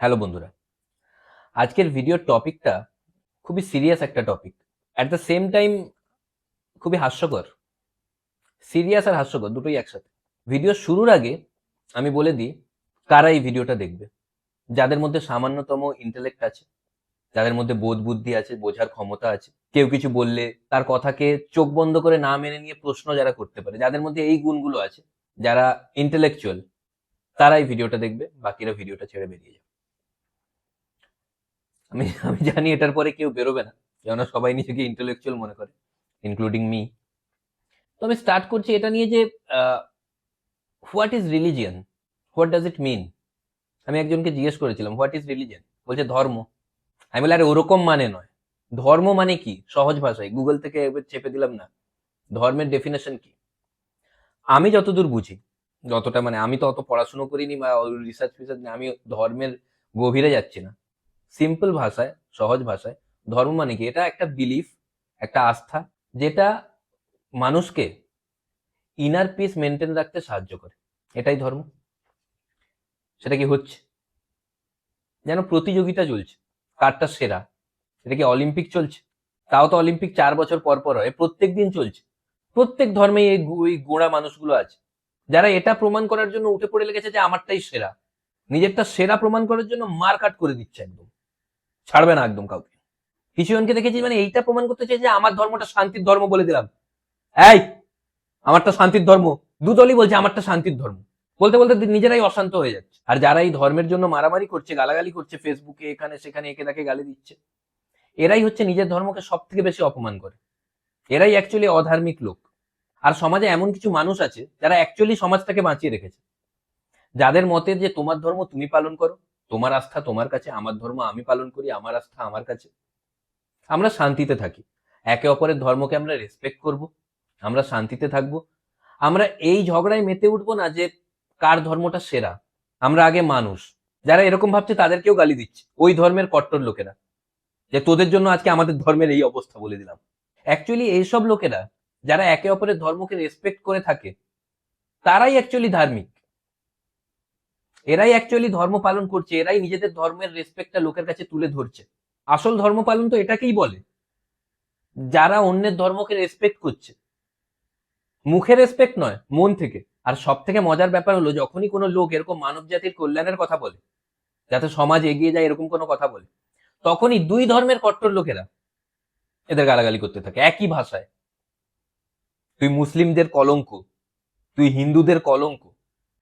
Hello বন্ধুরা। আজকের ভিডিওর টপিকটা খুবই সিরিয়াস একটা topic at the same time খুবই হাস্যকর। সিরিয়াস আর হাস্যকর, দুটোই একসাথে। ভিডিও শুরুর আগে আমি বলে দিই, কারা এই ভিডিওটা দেখবে? যাদের মধ্যে সামান্যতম ইন্টেলেক্ট আছে, যাদের মধ্যে বোধ বুদ্ধি আছে, বোঝার ক্ষমতা আছে, কেউ কিছু বললে তার কথাকে চোখ বন্ধ করে না মেনে নিয়ে প্রশ্ন যারা করতে পারে, যাদের মধ্যে এই গুণগুলো আছে, যারা ইন্টেলেকচুয়াল তারা এই ভিডিওটা দেখবে, বাকিরা ভিডিওটা ছেড়ে বেরিয়ে যাবে। আমি আমি জানি এটার পরে কেউ বেরোবে না। কেননা সবাই নিজেকে ইন্টেলেকচুয়াল মনে করে ইনক্লুডিং মি তো আমি স্টার্ট করছি এটা নিয়ে যে what is religion what does it mean আমি একজনকে জিজ্ঞেস করেছিলাম হোয়াট ইজ রিলিজিয়ান বলছে ধর্ম। আমি বলি আরে, ওরকম মানে নয়। ধর্ম মানে কি? সহজ ভাষায় গুগল থেকে এবার চেপে দিলাম না। ধর্মের ডেফিনেশন কি? আমি যতদূর বুঝি, যতটা মানে আমি তো অত পড়াশুনো করিনি বা রিসার্চ ফিসার্চ আমি ধর্মের গভীরে যাচ্ছি না। সিম্পল ভাষায়, সহজ ভাষায়, ধর্ম মানে কি? এটা একটা বিলিফ একটা আস্থা, যেটা মানুষকে ইনার পিস মেনটেন রাখতে সাহায্য করে। এটাই ধর্ম। সেটা কি হচ্ছে? যেন প্রতিযোগিতা চলছে, কারটা সেরা। এটা কি অলিম্পিক চলছে? তাও তো অলিম্পিক চার বছর পর পর হয় প্রত্যেক দিন চলছে। প্রত্যেক ধর্মে এই গোড়া মানুষগুলো আছে। যারা এটা প্রমাণ করার জন্য উঠে পড়ে লেগেছে যে আমারটাই সেরা। নিজেরটা সেরা প্রমাণ করার জন্য মার কাট করে দিচ্ছে একদম। ছাড়বে না একদম কাউকে। কিছু জনকে দেখেছি মানে এইটা প্রমাণ করতে চাই যে আমার ধর্মটা শান্তির ধর্ম বলে দিলাম। এই, আমারটা শান্তির ধর্ম। দুদলই বলছে আমারটা শান্তির ধর্ম। বলতে বলতে নিজেরাই অশান্ত হয়ে যাচ্ছে। আর যারা এই ধর্মের জন্য মারামারি করছে, গালাগালি করছে ফেসবুকে এখানে, সেখানে, একে তাকে গালি দিচ্ছে, এরাই হচ্ছে নিজের ধর্মকে সব থেকে বেশি অপমান করে। এরাই অ্যাকচুয়ালি অধার্মিক লোক। আর সমাজে এমন কিছু মানুষ আছে, যারা অ্যাকচুয়ালি সমাজটাকে বাঁচিয়ে রেখেছে। যাদের মতে যে তোমার ধর্ম তুমি পালন করো তোমার আস্থা তোমার কাছে, আমার ধর্ম আমি পালন করি, আমার আস্থা আমার কাছে। আমরা শান্তিতে থাকি। একে অপরের ধর্মকে আমরা রেসপেক্ট করব, আমরা শান্তিতে থাকব। আমরা এই ঝগড়ায় মেতে উঠবো না যে কার ধর্মটা সেরা। আমরা আগে মানুষ। যারা এরকম ভাবছে তাদেরকেও গালি দিচ্ছে। ওই ধর্মের কট্টর লোকেরা। যে তোদের জন্য আজকে আমাদের ধর্মের এই অবস্থা বলে দিলাম। অ্যাকচুয়ালি এইসব লোকেরা, যারা একে অপরের ধর্মকে রেসপেক্ট করে থাকে, তারাই অ্যাকচুয়ালি ধার্মিক। এরাই অ্যাকচুয়ালি ধর্ম পালন করছে, এরাই নিজেদের ধর্মের রেসপেক্টটা লোকের কাছে তুলে ধরছে। আসল ধর্ম পালন তো এটাকেই বলে। যারা অন্যের ধর্মকে রেসপেক্ট করছে। মুখে রেসপেক্ট নয়, মন থেকে। আর সব থেকে মজার ব্যাপার হলো, যখনই কোনো লোক এরকম মানব জাতির কল্যাণের কথা বলে, যাতে সমাজ এগিয়ে যায় এরকম কোনো কথা বলে, তখনই দুই ধর্মের কট্টর লোকেরা এদের গালাগালি করতে থাকে, একই ভাষায়। তুই মুসলিমদের কলঙ্ক, তুই হিন্দুদের কলঙ্ক,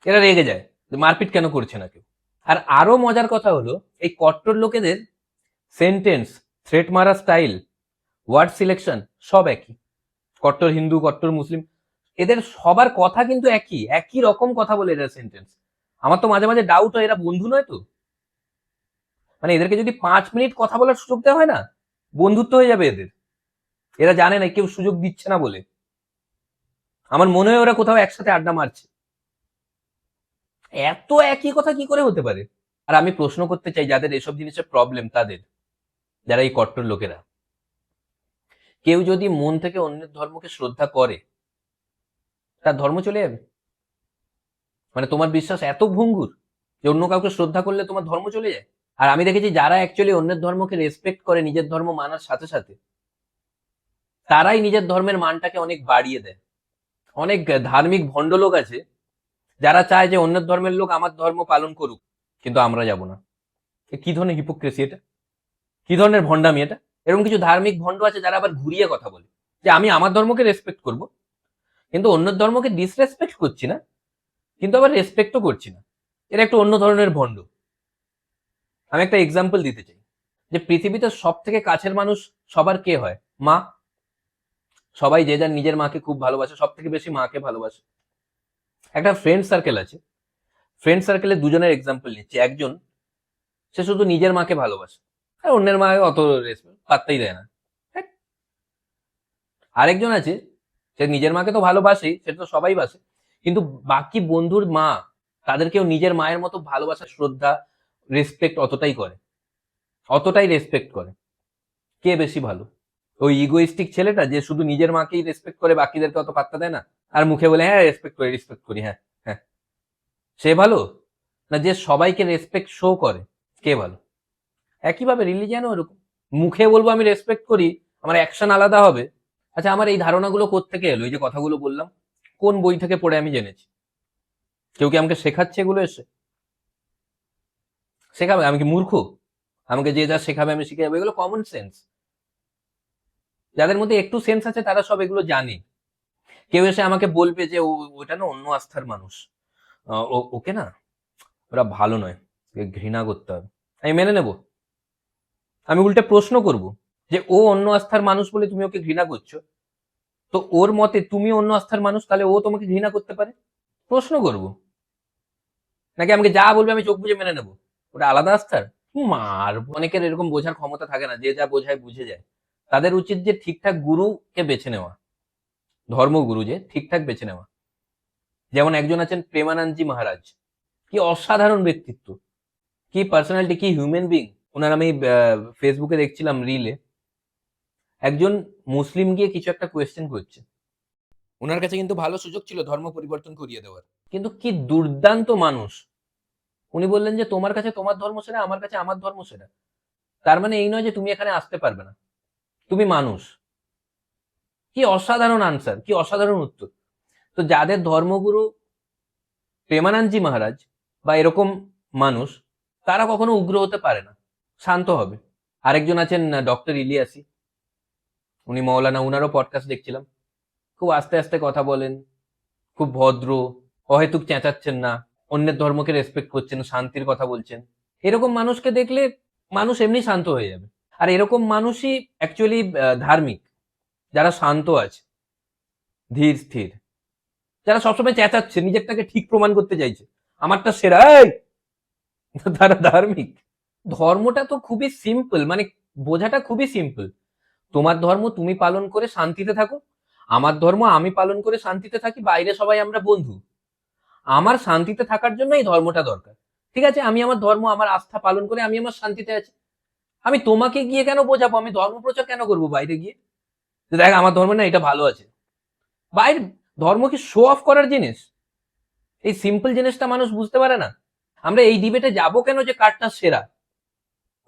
এরা রেগে যায়। মারপিট কেন করছে না কেউ? আর আরও মজার কথা হলো, এই কট্টর লোকেদের সেন্টেন্স থ্রেট মারা স্টাইল ওয়ার্ড সিলেকশন সব একই। কট্টর হিন্দু, কট্টর মুসলিম, এদের সবার কথা কিন্তু একই একই রকম কথা বলে এদের সেন্টেন্স আমার তো মাঝে মাঝে ডাউট হয়, এরা বন্ধু নয় তো? মানে এদেরকে যদি পাঁচ মিনিট কথা বলার সুযোগ দেওয়া হয় না, বন্ধুত্ব হয়ে যাবে এদের। এরা জানে না, কেউ সুযোগ দিচ্ছে না বলে। আমার মনে হয় ওরা কোথাও একসাথে আড্ডা মারছে। এত একই কথা কি করে হতে পারে? আর আমি প্রশ্ন করতে চাই, যাদের এসব জিনিসের প্রবলেম তাদের, যারা এই কট্টর লোকেরা। কেউ যদি মন থেকে অন্যের ধর্মকে শ্রদ্ধা করে, তার ধর্ম চলে যাবে? মানে তোমার বিশ্বাস এত ভঙ্গুর যে অন্য কাউকে শ্রদ্ধা করলে তোমার ধর্ম চলে যায়? আর আমি দেখেছি যারা অ্যাকচুয়ালি অন্যের ধর্মকে রেসপেক্ট করে, নিজের ধর্ম মানার সাথে সাথে, তারাই নিজের ধর্মের মানটাকে অনেক বাড়িয়ে দেয়। অনেক ধার্মিক ভণ্ড লোক আছে যারা চায় যে অন্য ধর্মের লোক আমার ধর্ম পালন করুক, কিন্তু আমরা যাব না। কি ধরনের হিপোক্রেসি এটা? কি ধরনের ভণ্ডামি এটা? এরকম কিছু ধার্মিক ভণ্ড আছে যারা আবার ঘুরিয়ে কথা বলে, যে আমি আমার ধর্মকে রেসপেক্ট করব, কিন্তু অন্য ধর্মকে ডিসরেসপেক্ট করছি না, কিন্তু আবার রেসপেক্টও করছি না। এটা একটা অন্য ধরনের ভণ্ড। আমি একটা এক্সাম্পল দিতে চাই, যে পৃথিবীতে সব থেকে কাছের মানুষ সবার কে হয়? মা। সবাই যে যার নিজের মাকে খুব ভালোবাসে সব থেকে বেশি মাকে ভালোবাসে। একটা ফ্রেন্ড সার্কেল আছে। ফ্রেন্ড সার্কেলে দুজনের এক্সাম্পল নিচ্ছি। একজন, সে শুধু নিজের মাকে ভালোবাসে, আর অন্যের মাকে অত পাত্তাই দেয় না। হ্যাঁ। আরেকজন আছে, সে নিজের মাকে তো ভালোবাসেই সেটা তো সবাই বাসে, কিন্তু বাকি বন্ধুর মা তাদেরকেও নিজের মায়ের মতো ভালোবাসা, শ্রদ্ধা রেসপেক্ট অতটাই করে। অতটাই রেসপেক্ট করে। কে বেশি ভালো? ওই ইগোইস্টিক ছেলেটা যে শুধু নিজের মাকেই রেসপেক্ট করে, বাকিদেরকে অত পাত্তা দেয় না? আর মুখে বলে হ্যাঁ রেসপেক্ট করি রেসপেক্ট করি হ্যাঁ হ্যাঁ। সে ভালো? না, যে সবাইকে রেসপেক্ট শো করে, কে ভালো? একইভাবে রিলিজিয়ানও এরকম। মুখে বলব আমি রেসপেক্ট করি, আমার অ্যাকশন আলাদা হবে। আচ্ছা আমার এই ধারণাগুলো কোত্থেকে এলো? এই যে কথাগুলো বললাম, কোন বই থেকে পড়ে আমি জেনেছি? কেউ কি আমাকে শেখাচ্ছে এগুলো এসে? শেখাবে? আমি কি মূর্খ? আমাকে যে যা শেখাবে আমি শিখে যাব এগুলো কমন সেন্স যাদের মধ্যে একটু সেন্স আছে, তারা সব এগুলো জানে। কেউ এসে আমাকে বলবে যে ওটা না অন্য আস্থার মানুষ। ওকে না ওরা ভালো নয় ঘৃণা করতে হবে। আমি মেনে নেব। আমি উল্টে প্রশ্ন করব যে ও অন্য আস্থার মানুষ বলে তুমি ওকে ঘৃণা করছ? তো ওর মতে তুমি অন্য আস্থার মানুষ, তাহলে ও তোমাকে ঘৃণা করতে পারে? প্রশ্ন করব। নাকি আমাকে যা বলবে আমি চোখ বুঝে মেনে নেব? ওটা আলাদা আস্থার? মার, অনেকের এরকম বোঝার ক্ষমতা থাকে না, যে যা বোঝায় বুঝে যায়। তাদের উচিত যে ঠিকঠাক গুরুকে বেছে নেওয়া। ধর্মগুরু যে ঠিকঠাক বেছে নেওয়া। যেমন একজন আছেন প্রেমানন্দজি মহারাজ। কি অসাধারণ ব্যক্তিত্ব। কি পার্সোনালিটি কি হিউম্যান বিং ওনার আমি ফেসবুকে দেখছিলাম রিলে একজন মুসলিম গিয়ে কিছু একটা কোয়েশ্চেন করছে। ওনার কাছে কিন্তু ভালো সুযোগ ছিল ধর্ম পরিবর্তন করিয়ে দেওয়ার। কিন্তু কি দুর্দান্ত মানুষ। উনি বললেন যে, তোমার কাছে তোমার ধর্ম সেরা, আমার কাছে আমার ধর্ম সেরা। তার মানে এই নয় যে, তুমি এখানে আসতে পারবে না। তুমি মানুষ। কি অসাধারণ আনসার কি অসাধারণ উত্তর। তো যাদের ধর্মগুরু প্রেমানন্দজি মহারাজ বা এরকম মানুষ, তারা কখনো উগ্র হতে পারে না, শান্ত হবে। আরেকজন আছেন ডক্টর ইলিয়াসি। উনি মৌলানা, উনারও পডকাস্ট দেখছিলাম। খুব আস্তে আস্তে কথা বলেন, খুব ভদ্র, অহেতুক চেঁচাচ্ছেন না, অন্যের ধর্মকে রেসপেক্ট করছেন, শান্তির কথা বলছেন। এরকম মানুষকে দেখলে মানুষ এমনি শান্ত হয়ে যাবে। আর এরকম মানুষই অ্যাকচুয়ালি ধার্মিক। যারা শান্ত আছে, ধীর, স্থির। যারা সবসময় চেঁচাচ্ছে, নিজেরটাকে ঠিক প্রমাণ করতে চাইছে। আমারটা সেরা, এই! তারা ধার্মিক। ধর্মটা তো খুবই সিম্পল মানে বোঝাটা খুবই সিম্পল তোমার ধর্ম তুমি পালন করে শান্তিতে থাকো, আমার ধর্ম আমি পালন করে শান্তিতে থাকি, বাইরে সবাই আমরা বন্ধু। আমার শান্তিতে থাকার জন্য এই ধর্মটা দরকার। ঠিক আছে, আমি আমার ধর্ম, আমার আস্থা পালন করে আমি আমার শান্তিতে আছি। আমি তোমাকে গিয়ে কেন বোঝাবো? আমি ধর্ম প্রচার কেন করব বাইরে গিয়ে? যে দেখ, আমার ধর্ম না এটা ভালো আছে। বাইরে ধর্ম কি শো অফ করার জিনিস? এই সিম্পল জিনিসটা মানুষ বুঝতে পারে না। আমরা এই ডিবেটে যাব কেন যে কারটা সেরা?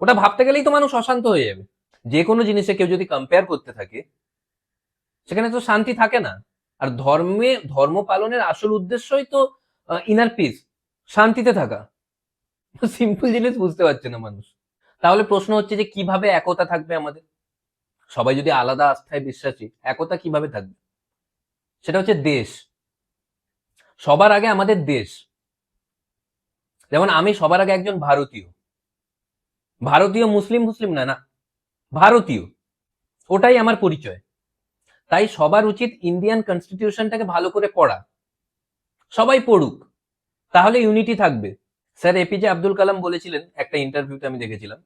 ওটা ভাবতে গেলেই তো মানুষ অশান্ত হয়ে যাবে। যে কোনো জিনিসে কেউ যদি কম্পেয়ার করতে থাকে, সেখানে তো শান্তি থাকে না। আর ধর্মে, ধর্ম পালনের আসল উদ্দেশ্যই তো ইনার পিস শান্তিতে থাকা। সিম্পল জিনিস বুঝতে পারছে না মানুষ। তাহলে প্রশ্ন হচ্ছে যে কীভাবে একতা থাকবে আমাদের? সবাই যদি আলাদা আস্থায় বিশ্বাসী, একতা কীভাবে থাকবে? সেটা হচ্ছে দেশ। সবার আগে আমাদের দেশ। যেমন আমি সবার আগে একজন ভারতীয়। ভারতীয় মুসলিম মুসলিম না না, ভারতীয়। ওটাই আমার পরিচয়। তাই সবার উচিত ইন্ডিয়ান কনস্টিটিউশনটাকে ভালো করে পড়া। সবাই পড়ুক। তাহলে ইউনিটি থাকবে। স্যার এপিজে আব্দুল কালাম বলেছিলেন একটা ইন্টারভিউতে আমি দেখেছিলাম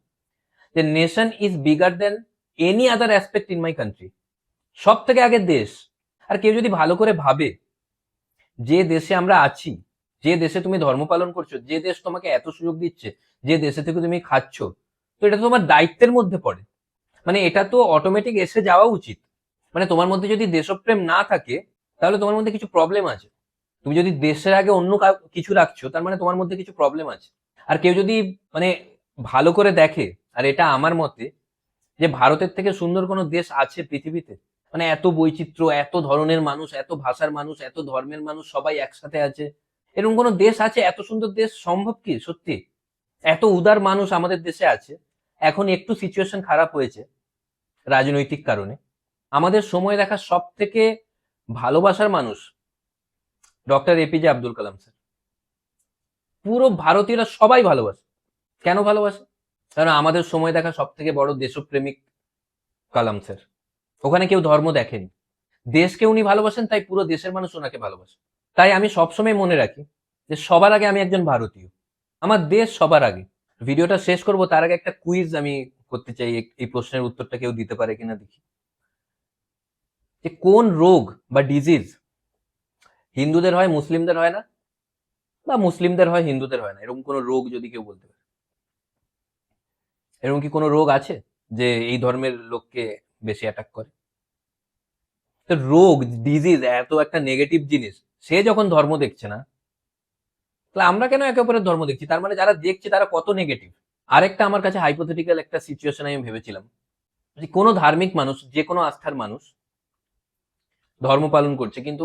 যে nation is bigger than any other aspect in my country সব থেকে আগে দেশ। আর কেউ যদি ভালো করে ভাবে যে দেশে আমরা আছি, যে দেশে তুমি ধর্ম পালন করছ, যে দেশ তোমাকে এত সুযোগ দিচ্ছে, যে দেশে থেকে তুমি খাচ্ছ, তো এটা তো তোমার দায়িত্বের মধ্যে পড়ে। মানে এটা তো অটোমেটিক এসে যাওয়া উচিত। মানে তোমার মধ্যে যদি দেশপ্রেম না থাকে, তাহলে তোমার মধ্যে কিছু প্রবলেম আছে। তুমি যদি দেশের আগে অন্য কিছু রাখছো, তার মানে তোমার মধ্যে কিছু প্রবলেম আছে। আর কেউ যদি মানে ভালো করে দেখে, আর এটা আমার মতে যে ভারতের থেকে সুন্দর কোনো দেশ আছে পৃথিবীতে? মানে এত বৈচিত্র্য, এত ধরনের মানুষ, এত ভাষার মানুষ, এত ধর্মের মানুষ সবাই একসাথে আছে। এরকম কোনো দেশ আছে? এত সুন্দর দেশ সম্ভব কি? সত্যি? এত উদার মানুষ আমাদের দেশে আছে। এখন একটু সিচুয়েশন খারাপ হয়েছে রাজনৈতিক কারণে। আমাদের সময় দেখা সব থেকে ভালোবাসার মানুষ doctor APJ Abdul Kalam sir. পুরো ভারতীয়রা সবাই ভালোবাসে। কেন ভালোবাসে? কারণ আমাদের সময় দেখা সব থেকে বড় দেশপ্রেমিক কালাম স্যার। ওখানে কেউ ধর্ম দেখেনি। দেশকে উনি ভালোবাসেন, তাই পুরো দেশের মানুষ ওনাকে ভালোবাসে। তাই আমি সবসময় মনে রাখি যে সবার আগে আমি একজন ভারতীয়। আমার দেশ সবার আগে। ভিডিওটা শেষ করব, তার আগে একটা কুইজ আমি করতে চাই, এই- প্রশ্নের উত্তরটা কেউ দিতে পারে কিনা দেখি। যে কোন রোগ বা ডিজিজ হিন্দুদের হয়, মুসলিমদের হয় না? বা মুসলিমদের হয়, হিন্দুদের হয় না? এরকম কোনো রোগ যদি কেউ বলতে পারে। এরকম কি কোনো রোগ আছে যে এই ধর্মের লোককে বেশি অ্যাটাক করে? তো রোগ ডিজিজ এত একটা নেগেটিভ জিনিস, সে যখন ধর্ম দেখছে না, তাহলে আমরা কেন একে অপরের ধর্ম দেখছি? তার মানে যারা দেখছে তারা কত নেগেটিভ আরেকটা আমার কাছে হাইপোথেটিক্যাল একটা সিচুয়েশন আমি ভেবেছিলাম যে কোনো ধার্মিক মানুষ, যে কোনো আস্থার মানুষ ধর্ম পালন করছে, কিন্তু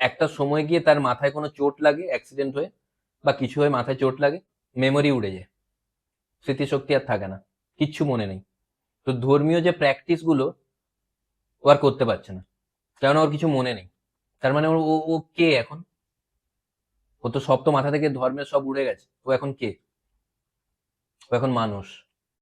একটা সময় গিয়ে তার মাথায় কোনো চোট লাগে অ্যাক্সিডেন্ট হয়ে বা কিছু হয়ে মাথায় চোট লাগে মেমোরি উড়ে যায়। স্মৃতিশক্তি আর থাকে না। কিচ্ছু মনে নেই। তো ধর্মীয় যে প্র্যাকটিসগুলো ও আর করতে পারছে না। কেন ওর কিছু মনে নেই। তার মানে ও ও কে এখন? ও তো সব তো মাথা থেকে ধর্মের সব উড়ে গেছে। ও এখন কে? ও এখন মানুষ।